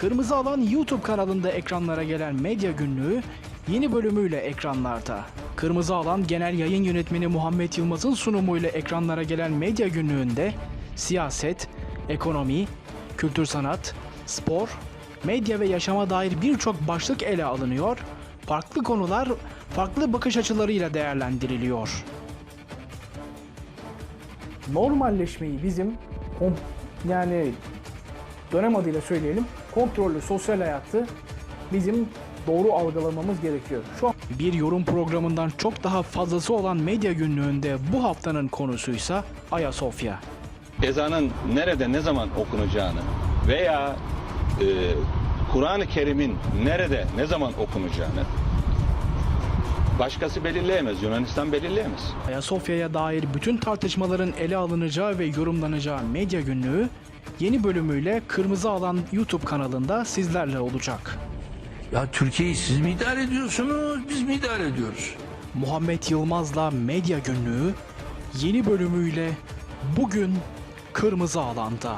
Kırmızı Alan YouTube kanalında ekranlara gelen medya günlüğü yeni bölümüyle ekranlarda. Kırmızı Alan Genel Yayın Yönetmeni Muhammed Yılmaz'ın sunumuyla ekranlara gelen medya günlüğünde siyaset, ekonomi, kültür sanat, spor, medya ve yaşama dair birçok başlık ele alınıyor, farklı konular farklı bakış açılarıyla değerlendiriliyor. Normalleşmeyi bizim yani dönem adıyla söyleyelim kontrollü sosyal hayatı bizim doğru algılamamız gerekiyor. Şu an bir yorum programından çok daha fazlası olan medya günlüğünde bu haftanın konusuysa Ayasofya. ezanın nerede ne zaman okunacağını veya e, Kur'an-ı Kerim'in nerede ne zaman okunacağını başkası belirleyemez. Yunanistan belirleyemez. Ayasofya'ya dair bütün tartışmaların ele alınacağı ve yorumlanacağı medya günlüğü yeni bölümüyle Kırmızı Alan YouTube kanalında sizlerle olacak. Ya Türkiye'yi siz mi idare ediyorsunuz, biz mi idare ediyoruz? Muhammed Yılmaz'la Medya Günlüğü yeni bölümüyle bugün Kırmızı Alan'da.